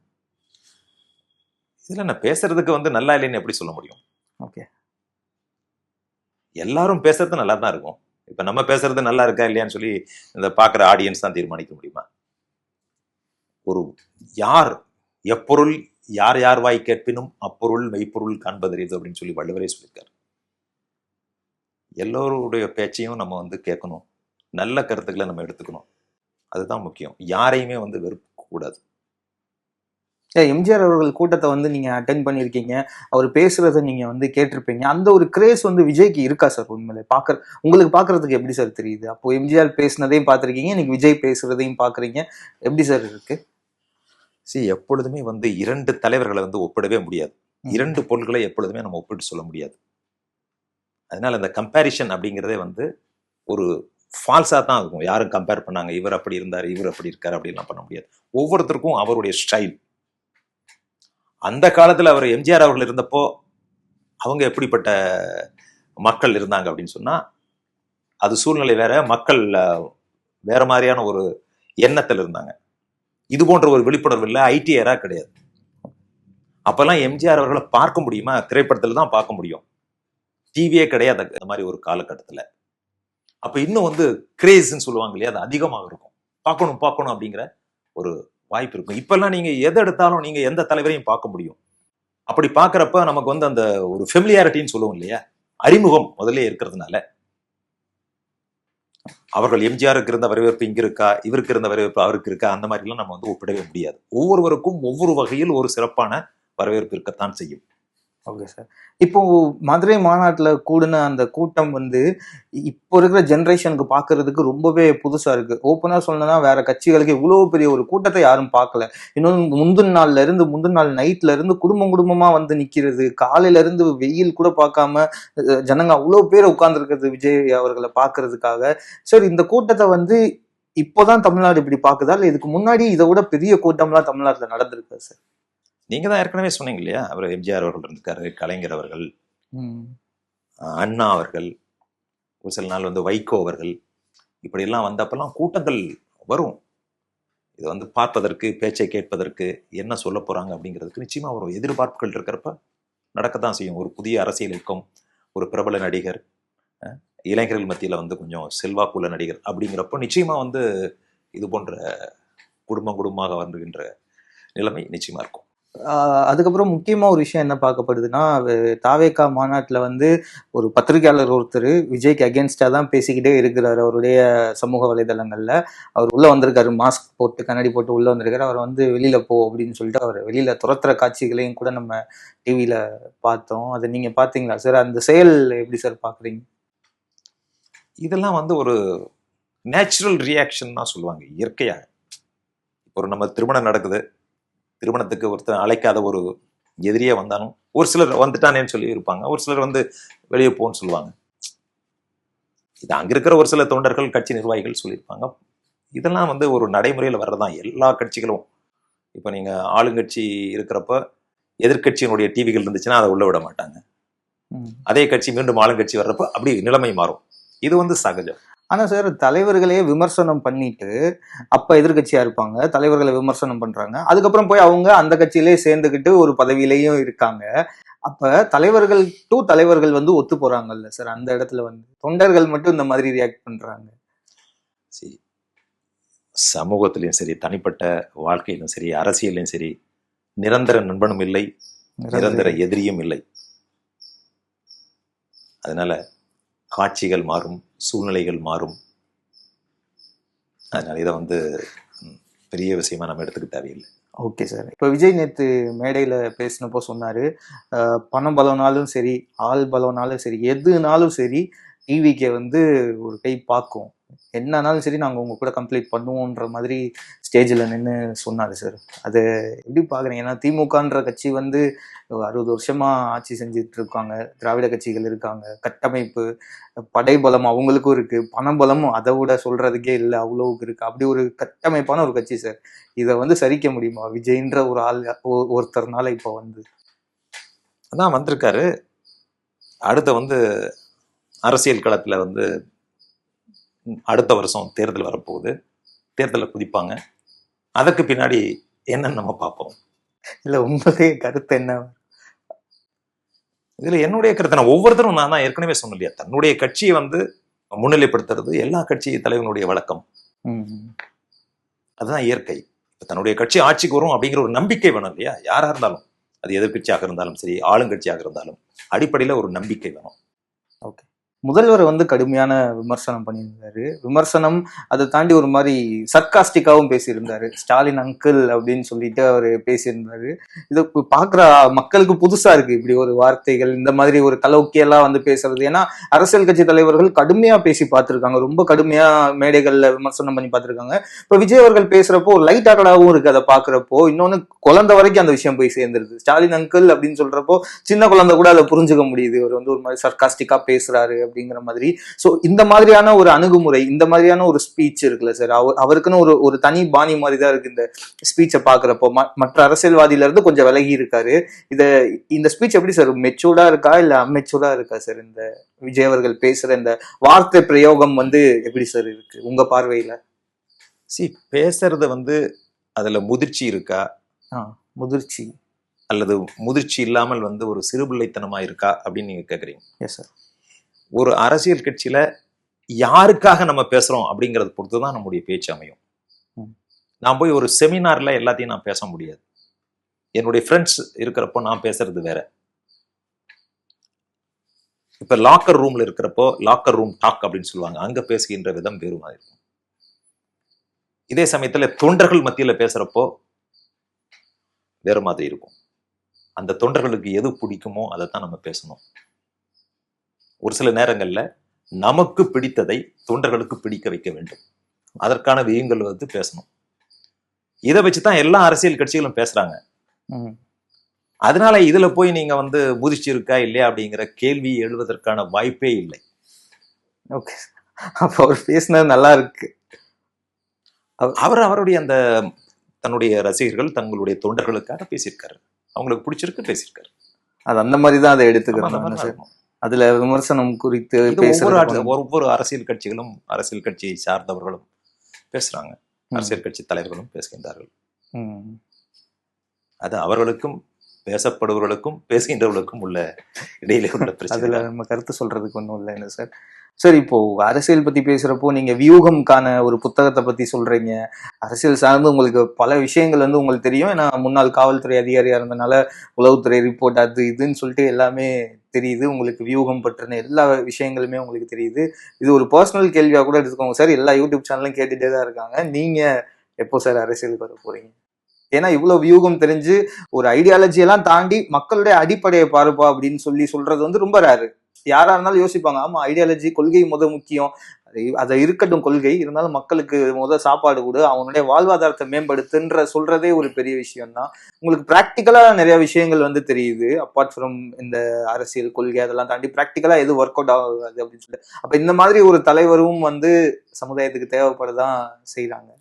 இதுல நான் பேசுறதுக்கு வந்து நல்லா இல்லைன்னு எப்படி சொல்ல முடியும்? ஓகே. எல்லாரும் பேசுறது நல்லா தான் இருக்கும். இப்ப நம்ம பேசுறது நல்லா இருக்கா இல்லையான்னு சொல்லி இந்த பாக்குற ஆடியன்ஸ் தான் தீர்மானிக்க முடியுமா? ஒரு யார் எப்பொருள் யார் யார் வாய் கேட்பினும் அப்பொருள் மெய்ப்பொருள் காண்பதறியது அப்படின்னு சொல்லி வள்ளுவரே சொல்லியிருக்காரு. எல்லோருடைய பேச்சையும் நம்ம வந்து கேட்கணும். நல்ல கருத்துக்களை நம்ம எடுத்துக்கணும். அதுதான் முக்கியம். யாரையுமே வந்து வெறுக்க கூடாது. எம்ஜிஆர் அவர்கள் கூட்டத்தை வந்து நீங்க அட்டென்ட் பண்ணியிருக்கீங்க. அவர் பேசுறத நீங்க வந்து கேட்டிருப்பீங்க. அந்த ஒரு கிரேஸ் வந்து விஜய்க்கு இருக்கா சார் உண்மையிலே? பாக்குற உங்களுக்கு பாக்குறதுக்கு எப்படி சார் தெரியுது? அப்போ எம்ஜிஆர் பேசுனதையும் பார்த்திருக்கீங்க. இன்னைக்கு விஜய் பேசுறதையும் பாக்குறீங்க எப்படி சார் இருக்கு? See எப்பொழுதுமே வந்து இரண்டு தலைவர்களை வந்து ஒப்பிடவே முடியாது. இரண்டு பொருட்களை எப்பொழுதுமே நம்ம ஒப்பிட்டு சொல்ல முடியாது. அதனால இந்த கம்பேரிஷன் அப்படிங்கிறதே வந்து ஒரு ஃபால்ஸாக தான் இருக்கும். யாரும் கம்பேர் பண்ணாங்க இவர் அப்படி இருந்தார் இவர் அப்படி இருக்கார் அப்படின்லாம் பண்ண முடியாது. ஒவ்வொருத்தருக்கும் அவருடைய ஸ்டைல் அந்த காலத்தில் அவர் எம்ஜிஆர் அவர்கள் இருந்தப்போ அவங்க எப்படிப்பட்ட மக்கள் இருந்தாங்க அப்படின்னு சொன்னால் அது சூழ்நிலை வேற மக்கள் வேற மாதிரியான ஒரு எண்ணத்தில் இருந்தாங்க. இது போன்ற ஒரு விழிப்புணர்வு இல்லை ஐடிஆரா கிடையாது. அப்போல்லாம் எம்ஜிஆர் அவர்களை பார்க்க முடியுமா? திரைப்படத்தில் தான் பார்க்க முடியும். டிவியே கிடையாது அந்த மாதிரி ஒரு காலகட்டத்துல. அப்ப இன்னும் வந்து கிரேஸ்ன்னு சொல்லுவாங்க இல்லையா அது அதிகமாக இருக்கும். பார்க்கணும் பார்க்கணும் அப்படிங்கிற ஒரு வாய்ப்பு இருக்கும். இப்பெல்லாம் நீங்க எதை எடுத்தாலும் நீங்க எந்த தலைவரையும் பார்க்க முடியும். அப்படி பார்க்குறப்ப நமக்கு வந்து அந்த ஒரு ஃபெமிலியாரிட்டின்னு சொல்லுவோம் இல்லையா அறிமுகம் முதல்ல இருக்கிறதுனால. அவர்கள் எம்ஜிஆருக்கு இருந்த வரவேற்பு இங்க இருக்கா இவருக்கு இருந்த வரவேற்பு அவருக்கு இருக்கா அந்த மாதிரிலாம் நம்ம வந்து ஒப்பிடவே முடியாது. ஒவ்வொருவருக்கும் ஒவ்வொரு வகையில் ஒரு சிறப்பான வரவேற்பு இருக்கத்தான் செய்யும். ஓகே சார் இப்போ மதுரை மாநாட்டில் கூடின அந்த கூட்டம் வந்து இப்போ இருக்கிற ஜென்ரேஷனுக்கு பார்க்கறதுக்கு ரொம்பவே புதுசாக இருக்கு. ஓப்பனாக சொல்லணும்னா வேற கட்சிகளுக்கு இவ்வளோ பெரிய ஒரு கூட்டத்தை யாரும் பார்க்கல இன்னொன்று முந்தின நாள்ல இருந்து முந்தின நாள் நைட்ல இருந்து குடும்பம் குடும்பமாக வந்து நிற்கிறது காலையில இருந்து வெயில் கூட பார்க்காம ஜனங்க அவ்வளோ பேர் உட்கார்ந்துருக்கிறது விஜய் அவர்களை பார்க்கறதுக்காக சார் இந்த கூட்டத்தை வந்து இப்போதான் தமிழ்நாடு இப்படி பார்க்குதா இல்லை இதுக்கு முன்னாடி இதை விட பெரிய கூட்டம்லாம் தமிழ்நாட்டில் நடந்திருக்கா சார் நீங்க தான் ஏற்கனவே சொன்னீங்க இல்லையா? அவர் எம்ஜிஆர் அவர்கள் இருந்திருக்காரு கலைஞர் அவர்கள் அண்ணா அவர்கள் ஒரு சில நாள் வந்து வைகோ அவர்கள் இப்படியெல்லாம் வந்தப்பெல்லாம் கூட்டங்கள் வரும். இது வந்து பார்ப்பதற்கு பேச்சை கேட்பதற்கு என்ன சொல்ல போறாங்க அப்படிங்கிறதுக்கு நிச்சயமா ஒரு எதிர்பார்ப்புகள் இருக்கிறப்ப நடக்கத்தான் செய்யும். ஒரு புதிய அரசியல் இயக்கம் ஒரு பிரபல நடிகர் இளைஞர்கள் மத்தியில வந்து கொஞ்சம் செல்வாக்குள்ள நடிகர் அப்படிங்கிறப்போ நிச்சயமா வந்து இது போன்ற குடும்பம் குடும்பமாக வருகின்ற நிலைமை நிச்சயமா இருக்கும். அதுக்கப்புறம் முக்கியமா ஒரு விஷயம் என்ன பார்க்கப்படுதுன்னா தாவேக்கா தாவேகா வந்து ஒரு பத்திரிகையாளர் ஒருத்தர் விஜய்க்கு அகேன்ஸ்டாக தான் பேசிக்கிட்டே இருக்கிறார் அவருடைய சமூக வலைதளங்களில். அவர் உள்ளே வந்திருக்காரு மாஸ்க் போட்டு கண்ணாடி போட்டு உள்ளே வந்திருக்காரு. அவர் வந்து வெளியில் போ அப்படின்னு சொல்லிட்டு அவர் வெளியில் துரத்துற காட்சிகளையும் கூட நம்ம டிவியில் பார்த்தோம். அதை நீங்கள் பார்த்தீங்களா சார் அந்த செயல் எப்படி சார் பார்க்குறீங்க? இதெல்லாம் வந்து ஒரு நேச்சுரல் ரியாக்ஷன் தான் சொல்லுவாங்க இயற்கையாக. இப்போ ஒரு நம்ம திருமணம் நடக்குது திருமணத்துக்கு ஒருத்தர் அழைக்காத ஒரு எதிரியே வந்தாலும் ஒரு சிலர் வந்துட்டானேன்னு சொல்லி இருப்பாங்க. ஒரு சிலர் வந்து வெளியே போன்னு சொல்லுவாங்க. இது அங்க இருக்கிற ஒரு சில தொண்டர்கள் கட்சி நிர்வாகிகள் சொல்லியிருப்பாங்க. இதெல்லாம் வந்து ஒரு நடைமுறையில் வர்றதுதான். எல்லா கட்சிகளும். இப்போ நீங்க ஆளுங்கட்சி இருக்கிறப்ப எதிர்க்கட்சியினுடைய டிவிகள் இருந்துச்சுன்னா அதை உள்ள விட மாட்டாங்க. அதே கட்சி மீண்டும் ஆளுங்கட்சி வர்றப்ப அப்படி நிலைமை மாறும். இது வந்து சகஜம். ஆனா சார் தலைவர்களே விமர்சனம் பண்ணிட்டு அப்ப எதிர்க்கட்சியா இருப்பாங்க. தலைவர்களை விமர்சனம் பண்றாங்க. அதுக்கப்புறம் போய் அவங்க அந்த கட்சியிலே சேர்ந்துக்கிட்டு ஒரு பதவியிலையும் இருக்காங்க. அப்ப தலைவர்கள் டு தலைவர்கள் வந்து ஒத்து போறாங்கல்ல சார் அந்த இடத்துல வந்து. தொண்டர்கள் மட்டும் இந்த மாதிரி ரியாக்ட் பண்றாங்க. சரி. சமூகத்திலையும் சரி தனிப்பட்ட வாழ்க்கையிலும் சரி அரசியலையும் சரி நிரந்தர நண்பனும் இல்லை நிரந்தர எதிரியும் இல்லை. அதனால காட்சிகள் மாறும் சூழ்நிலைகள் மாறும். அதனால இதை வந்து பெரிய விஷயமா நம்ம எடுத்துக்க தேவையில்லை. Okay sir. இப்போ விஜய் நேத்து மேடையில் பேசினப்போ சொன்னார் பணம் பலம்னாலும் சரி ஆள் பலம்னாலும் சரி எதுனாலும் சரி டிவிக்கு வந்து ஒரு கை பார்க்கும். என்னன்னாலும் சரி நாங்கள் உங்கள் கூட கம்ப்ளீட் பண்ணுவோன்ற மாதிரி ஸ்டேஜில் நின்று சொன்னார் சார் அது எப்படி பார்க்குறீங்க ஏன்னா திமுகன்ற கட்சி வந்து அறுபது வருஷமாக ஆட்சி செஞ்சுட்டு இருக்காங்க திராவிட கட்சிகள் இருக்காங்க. கட்டமைப்பு படைபலம் அவங்களுக்கும் இருக்கு. பணபலம் அதை விட சொல்றதுக்கே இல்லை அவ்வளவுக்கு இருக்கு. அப்படி ஒரு கட்டமைப்பான ஒரு கட்சி சார் இதை வந்து சரிக்க முடியுமா? விஜய்ன்ற ஒரு ஆள் ஒ- ஒருத்தர்னால இப்போ வந்து. அதான் வந்திருக்காரு. அடுத்த வந்து அரசியல் களத்தில் வந்து அடுத்த வருஷம் தேர்தல் வரப்போகுது. தேர்தலில் குதிப்பாங்க. அதற்கு பின்னாடி என்னன்னு நம்ம பார்ப்போம். இல்ல உங்களுடைய கருத்து என்ன? இதுல என்னுடைய கருத்து நான் ஒவ்வொருத்தரும் நான் தான் ஏற்கனவே சொன்னேன் இல்லையா தன்னுடைய கட்சியை வந்து முன்னிலைப்படுத்துறது எல்லா கட்சி தலைவனுடைய வழக்கம். அதுதான் இயற்கை. இப்ப தன்னுடைய கட்சி ஆட்சிக்கு வரும் அப்படிங்கிற ஒரு நம்பிக்கை வேணும் இல்லையா? யாரா இருந்தாலும். அது எதிர்க்கட்சியாக இருந்தாலும் சரி ஆளுங்கட்சியாக இருந்தாலும் அடிப்படையில ஒரு நம்பிக்கை வேணும். முதல்வர் வந்து கடுமையான விமர்சனம் பண்ணியிருந்தாரு. விமர்சனம் அதை தாண்டி ஒரு மாதிரி சர்க்காஸ்டிக்காவும் பேசியிருந்தாரு. ஸ்டாலின் அங்கிள் அப்படின்னு சொல்லிட்டு அவர் பேசியிருந்தாரு. இது பாக்குற மக்களுக்கு புதுசா இருக்கு இப்படி ஒரு வார்த்தைகள் இந்த மாதிரி ஒரு கலோக்கியெல்லாம் வந்து பேசுறது. ஏன்னா அரசியல் கட்சி தலைவர்கள் கடுமையா பேசி பார்த்திருக்காங்க. ரொம்ப கடுமையா மேடைகள்ல விமர்சனம் பண்ணி பார்த்திருக்காங்க. இப்ப விஜய் அவர்கள் பேசுறப்போ ஒரு லைட் ஆகடாவும் இருக்கு அதை பாக்குறப்போ. இன்னொன்னு குழந்தை வரைக்கும் அந்த விஷயம் போய் சேர்ந்துருது. ஸ்டாலின் அங்கிள் அப்படின்னு சொல்றப்போ சின்ன குழந்தை கூட அதை புரிஞ்சுக்க முடியுது. இவர் வந்து ஒரு மாதிரி சர்க்காஸ்டிக்கா பேசுறாரு. அப்படிங்கிற மாதிரி. சோ இந்த மாதிரியான ஒரு அணுகுமுறை இந்த மாதிரியான ஒரு ஸ்பீச் இருக்குல்ல சார் அவர் அவருக்குன்னு ஒரு ஒரு தனி பாணி மாதிரி தான் இருக்கு இந்த ஸ்பீச்சை பாக்குறப்போ மற்ற அரசியல்வாதியில இருந்து கொஞ்சம் விலகி இருக்காரு. இத இந்த ஸ்பீச் எப்படி சார் மெச்சூர்டா இருக்கா இல்ல அம்மெச்சூர்டா இருக்கா சார் இந்த விஜய் அவர்கள் பேசுற இந்த வார்த்தை பிரயோகம் வந்து எப்படி சார் இருக்கு உங்க பார்வையில? சி பேசுறது வந்து அதுல முதிர்ச்சி இருக்கா? முதிர்ச்சி. அல்லது முதிர்ச்சி இல்லாமல் வந்து ஒரு சிறுபிள்ளைத்தனமா இருக்கா அப்படின்னு நீங்க கேக்குறீங்க. எஸ் சார் ஒரு அரசியல் கட்சியில யாருக்காக நம்ம பேசுறோம் அப்படிங்கறத பொறுத்து தான் நம்முடைய பேச்சு அமையும். நான் போய் ஒரு செமினார்ல எல்லாத்தையும் நான் பேச முடியாது. என்னுடைய ஃப்ரெண்ட்ஸ் இருக்கிறப்போ நான் பேசுறது வேற. இப்ப லாக்கர் ரூம்ல இருக்கிறப்போ லாக்கர் ரூம் டாக் அப்படின்னு சொல்லுவாங்க. அங்க பேசுகின்ற விதம் வேறு மாதிரி இருக்கும். இதே சமயத்துல தொண்டர்கள் மத்தியில பேசுறப்போ வேற மாதிரி இருக்கும். அந்த தொண்டர்களுக்கு எது பிடிக்குமோ அதை தான் நம்ம பேசணும். ஒரு சில நேரங்கள்ல நமக்கு பிடித்ததை தொண்டர்களுக்கு பிடிக்க வைக்க வேண்டும். அதற்கான வியங்கள் வந்து பேசணும். இதை வச்சுதான் எல்லா அரசியல் கட்சிகளும் பேசுறாங்க. அதனால இதுல போய் நீங்க வந்து முதிர்ச்சி இருக்கா இல்லையா அப்படிங்கிற கேள்வி எழுவதற்கான வாய்ப்பே இல்லை. ஓகே. அப்ப அவர் பேசுனது நல்லா இருக்கு. அவர் அவருடைய அந்த தன்னுடைய ரசிகர்கள் தங்களுடைய தொண்டர்களுக்காக பேசியிருக்காரு. அவங்களுக்கு பிடிச்சிருக்கு பேசியிருக்காரு. அது அந்த மாதிரி தான் அதை எடுத்துக்கிறோம் அதுல விமர்சனம் குறித்து இது ஒவ்வொரு அரசியல் கட்சிகளும் அரசியல் கட்சியை சார்ந்தவர்களும் பேசுறாங்க. அரசியல் கட்சி தலைவர்களும் பேசுகின்றார்கள். அது அவர்களுக்கும் பேசப்படுபவர்களுக்கும் பேசுகின்றவர்களுக்கும் உள்ள இடையிலே உள்ள பிரச்சனை. அதுல. நம்ம கருத்து சொல்றதுக்கு ஒண்ணும் இல்லைன்னு சார்? சார் இப்போ அரசியல் பத்தி பேசுறப்போ நீங்க வியூகம்கான ஒரு புத்தகத்தை பத்தி சொல்றீங்க. அரசியல் சார்ந்து உங்களுக்கு பல விஷயங்கள் வந்து உங்களுக்கு தெரியும். ஏன்னா முன்னாள் காவல்துறை அதிகாரியா இருந்தனால உளவுத்துறை ரிப்போர்ட் அது இதுன்னு சொல்லிட்டு எல்லாமே தெரியுது உங்களுக்கு வியூகம் பற்றின எல்லா விஷயங்களுமே உங்களுக்கு தெரியுது. இது ஒரு பர்சனல் கேள்வியாக கூட எடுத்துக்கோங்க சார். எல்லா யூடியூப் சேனலும் கேட்டுகிட்டே தான் இருக்காங்க. நீங்கள் எப்போ சார் அரசியலுக்கு வர போகிறீங்க ஏன்னா இவ்வளோ வியூகம் தெரிஞ்சு ஒரு ஐடியாலஜி எல்லாம் தாண்டி மக்களுடைய அடிப்படையை பாருப்பா அப்படின்னு சொல்லி சொல்றது வந்து ரொம்ப ரேரு யாரா இருந்தாலும் யோசிப்பாங்க. ஆமா ஐடியாலஜி கொள்கை முத முக்கியம். அது- இருக்கட்டும் கொள்கை. இருந்தாலும் மக்களுக்கு முத சாப்பாடு கொடு. அவனுடைய வாழ்வாதாரத்தை மேம்படுத்துன்ற சொல்றதே ஒரு பெரிய விஷயம் தான் உங்களுக்கு பிராக்டிக்கலா நிறைய விஷயங்கள் வந்து தெரியுது. அப்பார்ட் ஃப்ரம் இந்த அரசியல் கொள்கை அதெல்லாம் தாண்டி பிராக்டிக்கலா எது ஒர்க் அவுட் ஆகாது அப்படின்னு சொல்லிட்டு. அப்ப இந்த மாதிரி ஒரு தலைவரும் வந்து சமுதாயத்துக்கு தேவைப்படதான் செய்யறாங்க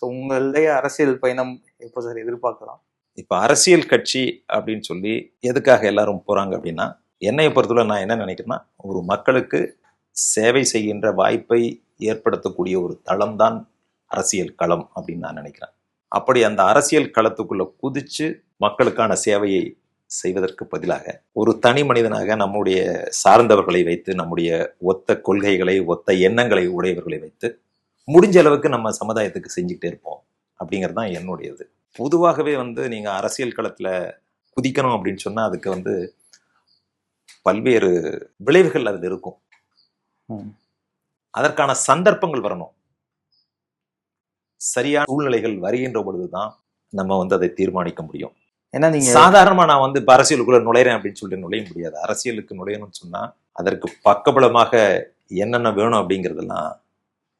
ஸோ உங்களுடைய அரசியல் பயணம் எப்போ சார் எதிர்பார்க்கலாம்? இப்ப அரசியல் கட்சி அப்படின்னு சொல்லி எதுக்காக எல்லாரும் போறாங்க அப்படின்னா என்னைய பொறுத்தவரை நான் என்ன நினைக்கிறேன்னா ஒரு மக்களுக்கு சேவை செய்கின்ற வாய்ப்பை ஏற்படுத்தக்கூடிய ஒரு தளம் தான் அரசியல் களம் அப்படின்னு நான் நினைக்கிறேன். அப்படி அந்த அரசியல் களத்துக்குள்ள குதிச்சு மக்களுக்கான சேவையை செய்வதற்கு பதிலாக ஒரு தனி மனிதனாக நம்முடைய சார்ந்தவர்களை வைத்து நம்முடைய ஒத்த கொள்கைகளை ஒத்த எண்ணங்களை உடையவர்களை வைத்து முடிஞ்ச அளவுக்கு நம்ம சமுதாயத்துக்கு செஞ்சுக்கிட்டே இருப்போம் அப்படிங்கிறது தான் என்னுடையது. பொதுவாகவே வந்து நீங்கள் அரசியல் களத்தில் குதிக்கணும் அப்படின்னு சொன்னால் அதுக்கு வந்து பல்வேறு விளைவுகள் அதில் இருக்கும். அதற்கான சந்தர்ப்பங்கள் வரணும். சரியான சூழ்நிலைகள் வருகின்ற பொழுதுதான் நம்ம வந்து அதை தீர்மானிக்க முடியும். ஏன்னா நீங்க சாதாரணமா நான் வந்து இப்ப அரசியலுக்குள்ள நுழைறேன் அப்படின்னு சொல்லிட்டு நுழைய முடியாது. அரசியலுக்கு நுழையணும்னு சொன்னா அதற்கு பக்கபலமாக என்னென்ன வேணும் அப்படிங்கிறதெல்லாம்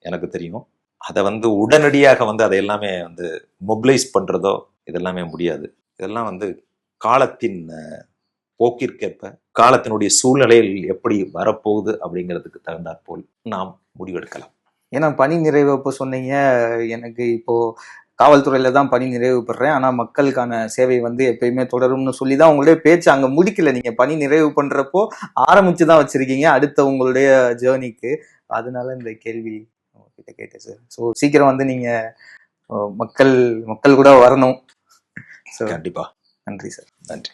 எனக்கு தெரியும். அதை வந்து உடனடியாக வந்து அதை எல்லாமே வந்து மொபிலைஸ் பண்றதோ இதெல்லாமே முடியாது. இதெல்லாம் வந்து காலத்தின் போக்கிற்கேற்ப காலத்தினுடைய சூழ்நிலையில் எப்படி வரப்போகுது அப்படிங்கிறதுக்கு தகுந்தாற்போல் நாம் முடிவெடுக்கலாம். ஏன்னா பணி நிறைவு அப்போ சொன்னீங்க. எனக்கு இப்போ காவல்துறையில தான் பணி நிறைவு பெறேன் ஆனா மக்களுக்கான சேவை வந்து எப்பயுமே தொடரும்னு சொல்லி தான் உங்களுடைய பேச்சு. அங்க முடிக்கல. நீங்க பணி நிறைவு பண்றப்போ ஆரம்பிச்சு தான் வச்சிருக்கீங்க. அடுத்த உங்களுடைய ஜேர்னிக்கு. அதனால இந்த கேள்வி உங்ககிட்ட கேட்டேன் சார். ஸோ சீக்கிரம் வந்து நீங்க மக்கள் மக்கள் கூட வரணும். கண்டிப்பா. நன்றி சார். நன்றி.